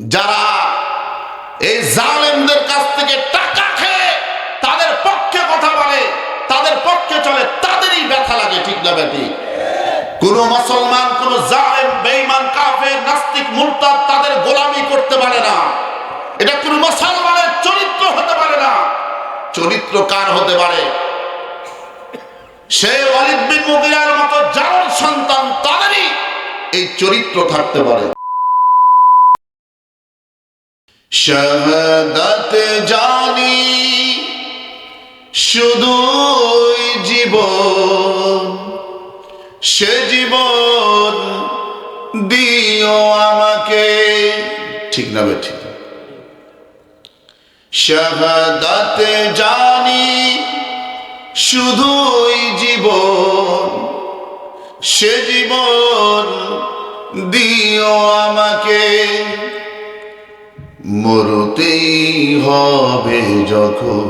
যারা এই জালেমদের কাছ থেকে টাকা খেয়ে তাদের পক্ষে কথা বলে, তাদের পক্ষে চলে, তাদেরই ব্যথা লাগে, ঠিক না ব্যাটি কোন মুসলমান, কোন জালেম, বেঈমান, কাফের, নাস্তিক, মুরতাদ তাদের গোলামি করতে পারে না। এটা কোন মুসলমানের চরিত্র হতে পারে না। চরিত্র কার হতে পারে? সে ওয়ালিদ বিন মুগিরার মতো জারর সন্তান, তাদেরই এই চরিত্র থাকতে পারে। শাহাদাত জানি শুধুই জীবন। সে জীবন দিও আমাকে। ঠিক না বে ঠিক শাহাদাত জানি শুধুই জীবন। সে জীবন দিও আমাকে। মরতেই হবে যখন।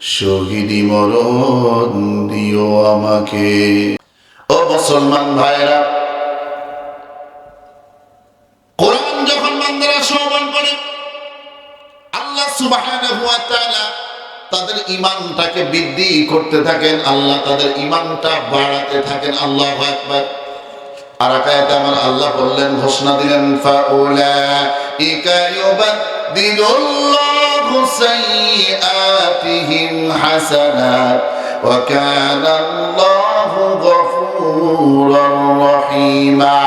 শহীদি মরণ দিও আমাকে। ও মুসলমান ভাইরা কোরআন যখন বান্দারা শ্রবণ করে, আল্লাহ তাদের ইমানটাকে বৃদ্ধি করতে থাকেন, আল্লাহ তাদের ইমানটা বাড়াতে থাকেন, আল্লাহু আকবার। আর আমার আল্লাহ বললেন, ঘোষণা দিলেন ফাউলাইকা ইউবাদদিলুল্লাহু সাইয়্যাতিহিম হাসানাত ওয়া কানা আল্লাহু গফুরার রহিমা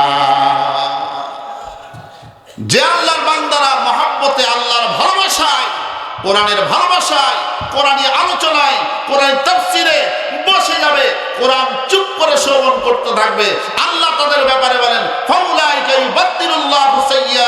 যে আল্লাহর বান্দারা মহাব্বতে আল্লাহর ভালোবাসায়, কোরআনের ভালোবাসায় কোরআনী আলোচনায়, কোরআন তাফসিরে বসে যাবে, কোরআন চুপ করে শ্রবণ করতে থাকবে। আল্লাহ তাদের ব্যাপারে বলেন, ফাউলাইকা ইউবাদদিলুল্লাহু সাইয়্যাতিহিম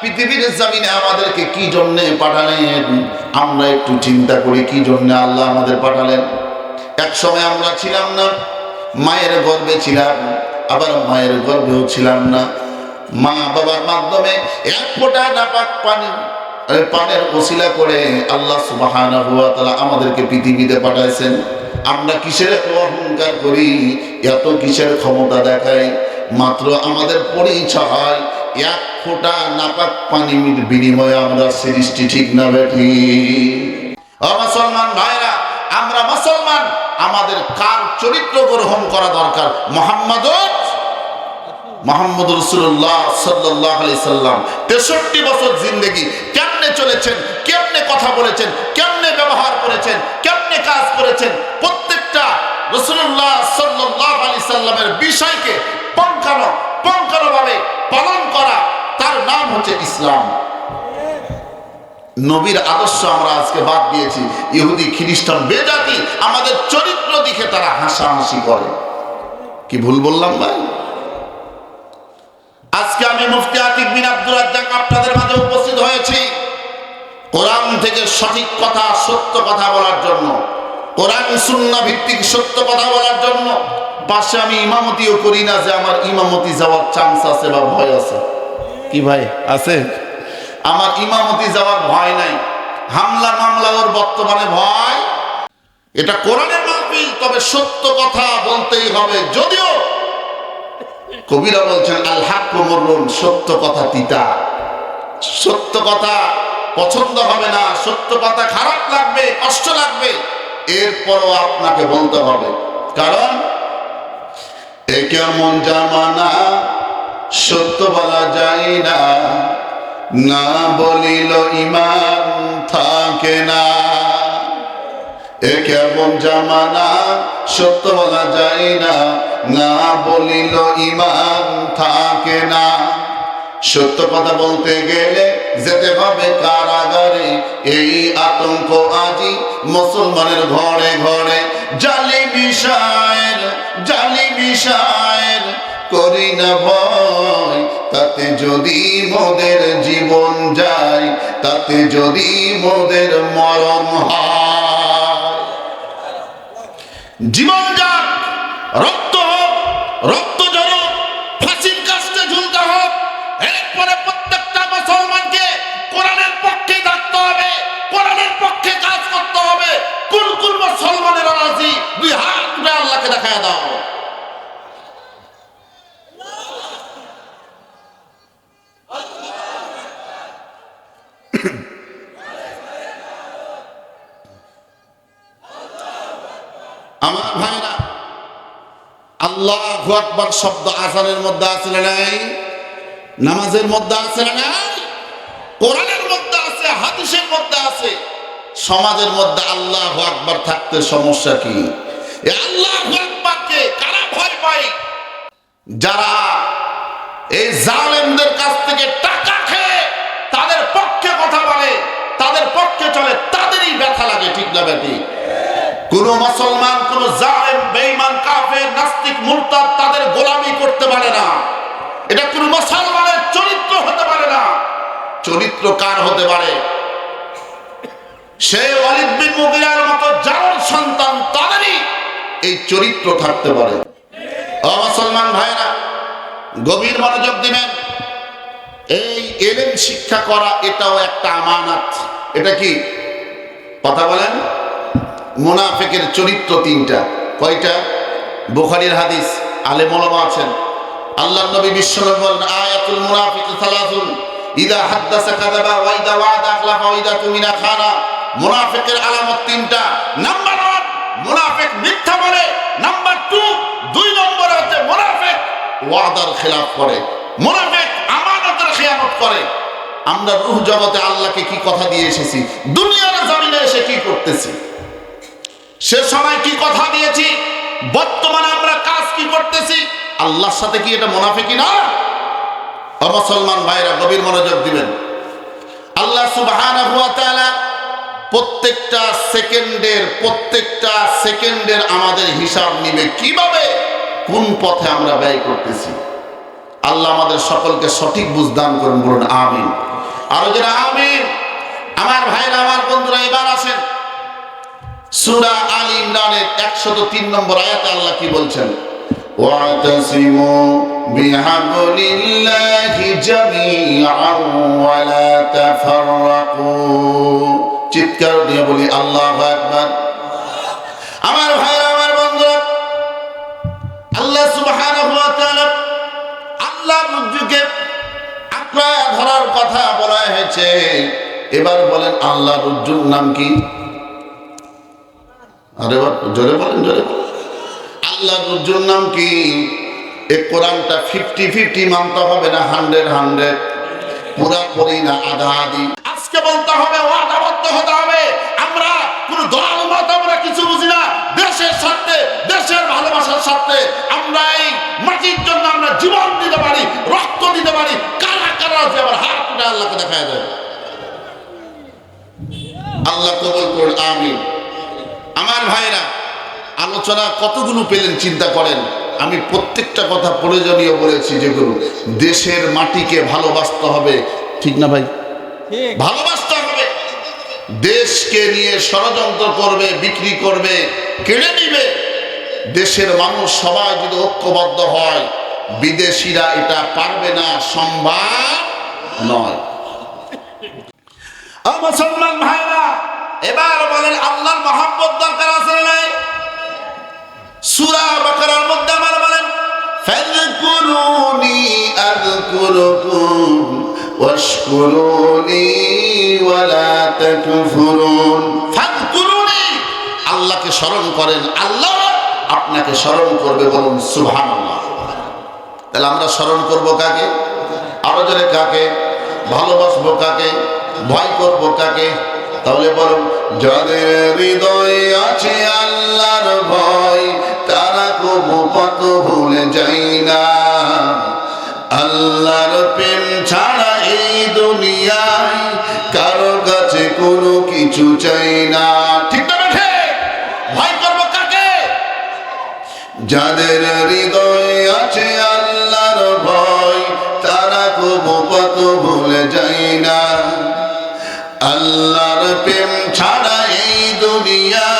পৃথিবীর জমিনে আমাদেরকে কি জন্য পাঠালেন? আমরা একটু চিন্তা করি, কি জন্য আল্লাহ আমাদের পাঠালেন? এক সময় আমরা ছিলাম না, মায়ের গর্ভে ছিলাম, আবার মায়ের গর্ভেও ছিলাম না। মা বাবার মাধ্যমে এক ফোঁটা নাপাক পানি পানের ওসিলা করে আল্লাহ তাআলা আমাদেরকে পৃথিবীতে পাঠাইছেন। আমরা কিসের অহংকার করি, এত কিসের ক্ষমতা দেখাই? মাত্র আমাদের পরিচয় এক ফোঁটা নাপাক পানির বিনিময়ে আমরা সৃষ্টি ঠিক না বেঠি। মুসলমান ভাইরা, আমরা মুসলমান, আমাদের কার চরিত্র গ্রহণ করা দরকার? মোহাম্মদর মোহাম্মদ রসুল্লাহ সাল্লাহ আলি সাল্লাম। তেষট্টি বছর জিন্দগি, কেমনে চলেছেন, কেমনে কথা বলেছেন, কেমনে ব্যবহার করেছেন, কেমনে কাজ করেছেন? প্রত্যেকটা রসুল্লাহ সাল্লাহ আলি সাল্লামের বিষয়কে পঙ্কানো পঙ্কানো ভাবে পালন করা, তার নাম হচ্ছে ইসলাম। নবীর আদর্শ আমরা আজকে বাদ দিয়েছি। ইহুদি, খ্রিস্টান বেজাতি আমাদের চরিত্র দিকে তারা হাসাহাসি করে। কি ভুল বললাম ভাই? আজকে আমি মুফতি আতিক বিন আব্দুল রাজ্জাক আপনাদের মাঝে উপস্থিত হয়েছি। কোরআন থেকে সঠিক কথা, সত্য কথা বলার জন্য। কোরআন সুন্না ভিত্তিক সত্য কথা বলার জন্য। পাশে আমি ইমামতিও করি না যে আমার ইমামতি যাওয়ার চান্স আছে বা ভয় আছে। কি ভাই? আছে? আমার ইমামতি যাওয়ার ভয় নাই। হামলা মামলা ওর বর্তমানে ভয়। এটা কোরআনের মাহফিল, তবে সত্য কথা বলতেই হবে। যদিও কবিরা বলছেন, আল হাক মরুন সত্য কথা তিতা। সত্য কথা পছন্দ হবে না, সত্য কথা খারাপ লাগবে, কষ্ট লাগবে। এরপরও আপনাকে বলতে হবে। কারণ এ কেমন জামানা? সত্য বলা যায় না। না বলিল ইমান থাকে না। জামানা? সত্য বলা যায় না। না বলিল ইমান থাকে না। সত্য কথা বলতে গেলে যেতে হবে কারাগারে। এই আতঙ্ক আজি মুসলমানের ঘরে ঘরে। জালি বিষয়ের জালি বিষয়ের করি না ভয়। তাতে যদি মোদের জীবন যায়, তাতে যদি মোদের হয়। জীবন যাক, রক্ত হোক, রক্ত ঝরুক ফাঁসির কাছে ঝুলতে হোক, এরপরে প্রত্যেকটা মুসলমানকে কোরআনের পক্ষে থাকতে হবে, কোরআনের পক্ষে কাজ করতে হবে। কোন কোন মুসলমানের রাজি, দুই হাত আল্লাহকে দেখায় দাও। আল্লাহ আকবার শব্দ আসানের মধ্যে আছে না নাই? নামাজের মধ্যে আছে না নাই? কোরআনের মধ্যে আছে, হাদিসের মধ্যে আছে। সমাজের মধ্যে আল্লাহ আকবার থাকতে সমস্যা কি? আল্লাহ আকবারকে কারা ভয় পায়? যারা এই জালেমদের কাছ থেকে টাকা খেয়ে তাদের পক্ষে কথা বলে, তাদের পক্ষে চলে, তাদেরই ব্যথা লাগে, ঠিক না ব্যাটি কোন মুসলমান, কোন জালেম, বেঈমান, কাফের, নাস্তিক, মুরতাদ তাদের গোলামি করতে পারে না। এটা কোন মুসলমানের চরিত্র হতে পারে না। চরিত্র কার হতে পারে? সে ওয়ালিদ বিন মুগিরার মতো জারর সন্তান তাদেরই এই চরিত্র থাকতে পারে। ও মুসলমান ভাইরা গভীর মনোযোগ দিবেন। এই এলেম শিক্ষা করা এটাও একটা আমানত। এটা কি? কথা বলেন। মুনাফেকের চরিত্র তিনটা। কয়টা? বুখারীর হাদিস, আলে মোলামা আছেন। আল্লাহ নবী বিশ্বনবী বলেন, আয়াতুল মুনাফিক সালাসুন, ইদা হাদ্দাসা কাযাবা ওয়া ইদা ওয়াদা আখলাফা ওয়া ইদা তুমিনা খানা। মুনাফিকের আলামত তিনটা। নাম্বার 1 মুনাফিক মিথ্যা বলে। নাম্বার 2 দুই নম্বর হচ্ছে মুনাফিক ওয়াদার খেলাফ করে। মুনাফিক আমানতের খেয়ানত করে। আমরা রূহ জগতে আল্লাহকে কি কথা দিয়ে এসেছি? দুনিয়ার জমিনে এসে কি করতেছি? সে সময় কি কথা দিয়েছি? বর্তমানে আমরা কাজ কি করতেছি? আল্লাহর সাথে কি এটা মুনাফিকি না? মুসলমান ভাইরা গভীর মনোযোগ দিবেন। আল্লাহ সুবহানাহু ওয়া তাআলা প্রত্যেকটা সেকেন্ডের প্রত্যেকটা সেকেন্ডের আমাদের হিসাব নিবে। কীভাবে? কোন পথে আমরা ব্যয় করতেছি? আল্লাহ আমাদের সকলকে সঠিক বুঝদান করুন, বলুন, আমিন। আরও যারা আমিন। আমার ভাইরা, আমার বন্ধুরা, এবার সূরা আল ইমরানের 103 নম্বর আয়াতে আল্লাহ কি বলছেন واعتصموا بحبل الله جميعا ولا تفرقوا চিৎকার দিয়ে বলি আল্লাহু আকবার আমার ভাইরা আমার বন্ধুরা আল্লাহ সুবহানাহু ওয়া তাআলা আল্লাহ রুজুকে আঁকড়া ধরার কথা বলা হয়েছে এবার বলেন আল্লাহ রুজ্জুর নাম কি আরে জোরে বলেন জোরে আল্লাহ রুজ্জুর নাম কি? এ কোরআনটা ফিফটি ফিফটি মানতে হবে না হান্ড্রেড হান্ড্রেড পুরাপুরি না আধা আধি। আজকে বলতে হবে ওয়াদাবদ্ধ হতে হবে। আমরা কোন দল, মত আমরা কিছু বুঝি না। দেশের স্বার্থে, দেশের ভালোবাসার স্বার্থে আমরা এই মাটির জন্য আমরা জীবন দিতে পারি, রক্ত দিতে পারি। কারা কারা আছে? আবার হাত আল্লাহকে দেখায় দেয়। আল্লাহ কবল করুন, আমিন। আলোচনা কতগুলো পেলেন চিন্তা করেন? আমি প্রত্যেকটা কথা প্রয়োজনীয় বলেছি যেগুলো দেশের মাটিকে ভালোবাসতে হবে। ঠিক না ভাই? ভালোবাসতে হবে। দেশকে নিয়ে ষড়যন্ত্র করবে বিক্রি করবে কেড়ে নিবে। দেশের মানুষ সবাই যদি ঐক্যবদ্ধ হয় বিদেশিরা এটা পারবে না সম্ভব নয়। মুসলমান ভাইরা এবার বলেন আল্লাহর মহাব্বত দরকার আছে নাই? সূরা বাকারার মধ্যে আমার বলেন, ফাযকুরুনি আযকুরুকুম ওয়াশকুরুনি ওয়ালা তাকফুরুন। ফাযকুরুনি, আল্লাহকে স্মরণ করেন। আল্লাহ আপনাকে স্মরণ করবে বলুন, সুবহানাল্লাহ। তাহলে আমরা স্মরণ করব কাকে? আরও জোরে কাকে? ভালোবাসবো কাকে? ভয় করব কাকে? তাহলে বলুন, যাদের হৃদয়ে আছে আল্লাহর ভয় কত ভুলে যাই না। আল্লাহর প্রেম ছাড়া এই দুনিয়ায় কারও কাছে কোনো কিছু চাই না। ঠিক যাদের হৃদয়ে আছে আল্লাহর ভয়, তারা কত ভুলে যায় না। আল্লাহর প্রেম ছাড়া এই কাছে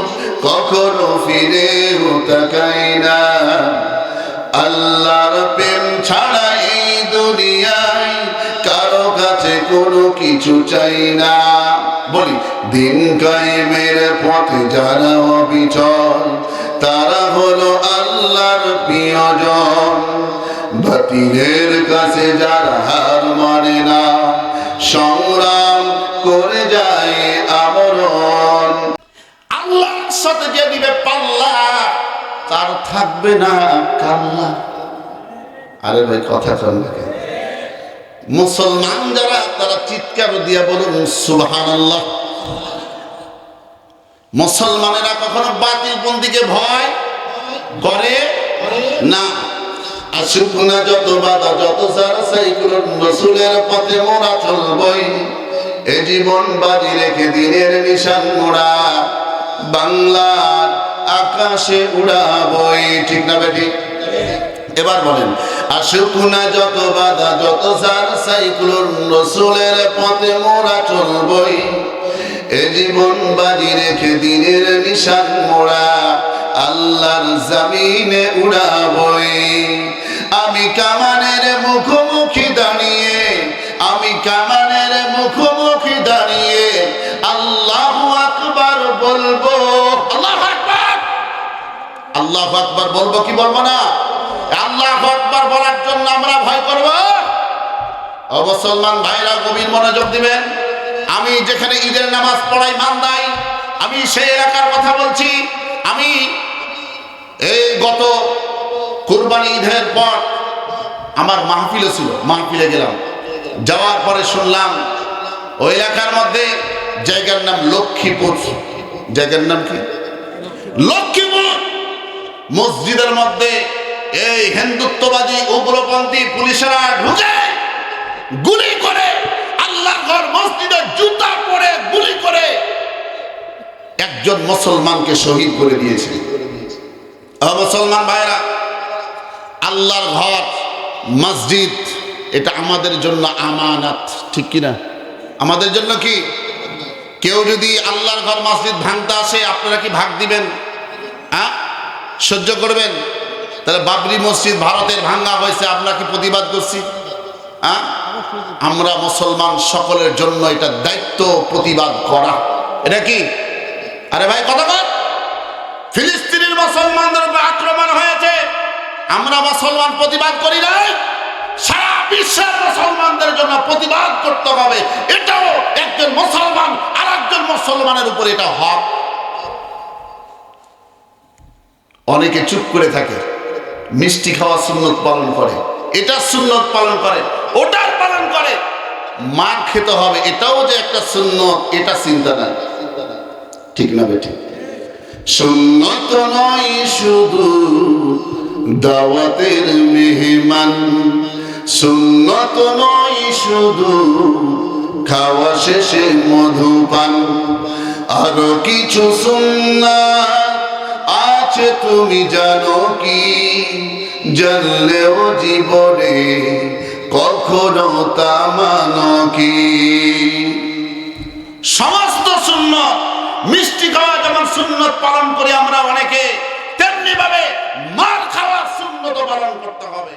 কখনো ফিরে তাকাই না আল্লাহর প্রেম ছাড়া এই দুনিয়ায় কারও কাছে কোনো কিছু চাই না বলি, দিন কায়েমের পথে যারা অবিচল, তারা হলো আল্লাহর প্রিয়জন। বাতিলের কাছে যারা হার মানে না, সংগ্রাম তার থাকবে না কাল্লা আরে ভাই, কথা কর না মুসলমান যারা, তারা চিৎকার দিয়া বলুন সুবহান আল্লাহ মুসলমানেরা কখনো বাতিল বন্দিকে ভয় করে? না। আসুক না যত বাধা, যত সারা সাইকুল রসুলের পথে মোরা চলবই। এ জীবন বাজি রেখে দিনের নিশান মোড়া। বাংলার আকাশে উড়াবই, ঠিক না বেটি এবার বলেন, আসুক না যত বাধা, যত সার সাইকুলর রসুলের পথে মোরা চলবই। এ জীবন বাজি রেখে দিনের নিশান মোড়া, আল্লাহর জামিনে উড়াবই। আমি কামানের মুখোমুখি আল্লাহ আকবার বলব কি বলব না? আল্লাহ আকবার বলার জন্য আমরা ভয় করব? ও মুসলমান ভাইরা, গভীর মনোযোগ দিবেন। আমি যেখানে ঈদের নামাজ পড়াই মান্দাই, আমি সেই এলাকার কথা বলছি। আমি এই গত কুরবানি ঈদের পর আমার মাহফিলে ছিল, মাহফিলে গেলাম। যাওয়ার পরে শুনলাম ওই এলাকার মধ্যে জায়গার নাম লক্ষ্মীপুর। জায়গার নাম কি? লক্ষ্মীপুর! মসজিদের মধ্যে এই হিন্দুত্ববাদী উগ্রপন্থী পুলিশেরা ঢুকে গুলি করে আল্লাহ ঘর মসজিদে জুতা পরে গুলি করে একজন মুসলমানকে শহীদ করে দিয়েছে। মুসলমান ভাইরা আল্লাহর ঘর, মসজিদ, এটা আমাদের জন্য আমানাত, ঠিক কিনা? আমাদের জন্য কি? কেউ যদি আল্লাহর ঘর, মসজিদ ভাঙতে আসে, আপনারা কি ভাগ দিবেন? সহ্য করবেন? তাহলে বাবরি মসজিদ ভারতের ভাঙ্গা হয়েছে, আমরা কি প্রতিবাদ করছি? হ্যাঁ আমরা মুসলমান সকলের জন্য এটা দায়িত্ব প্রতিবাদ করা। এটা কি? আরে ভাই, কথা বল। ফিলিস্তিনের মুসলমানদের উপর আক্রমণ হয়েছে। আমরা মুসলমান প্রতিবাদ করি নাই। সারা বিশ্বের মুসলমানদের জন্য প্রতিবাদ করতে হবে। এটাও একজন মুসলমান আর একজন মুসলমানের উপর এটা হক। অনেকে চুপ করে থাকে। মিষ্টি খাওয়া সুন্নত পালন করে। এটা সুন্নত পালন করে, ওটার পালন করে। মার খেতে হবে, এটাও যে একটা সুন্নত, এটা চিন্তা নাই। ঠিক না বেঠিক সুন্নত নয় শুধু দাওয়াতের মেহমান। সুন্নত নয় শুধু খাওয়া শেষে মধুপান। আরও কিছু সুন্নাত আছে তুমি জানো কি? জানলেও জীবনে কখনো তা মানো কি? সমস্ত শূন্য মিষ্টি খাওয়া যেমন সুন্নত পালন করি আমরা অনেকে তেমনি ভাবে মার খাওয়ার সুন্নত পালন করতে হবে।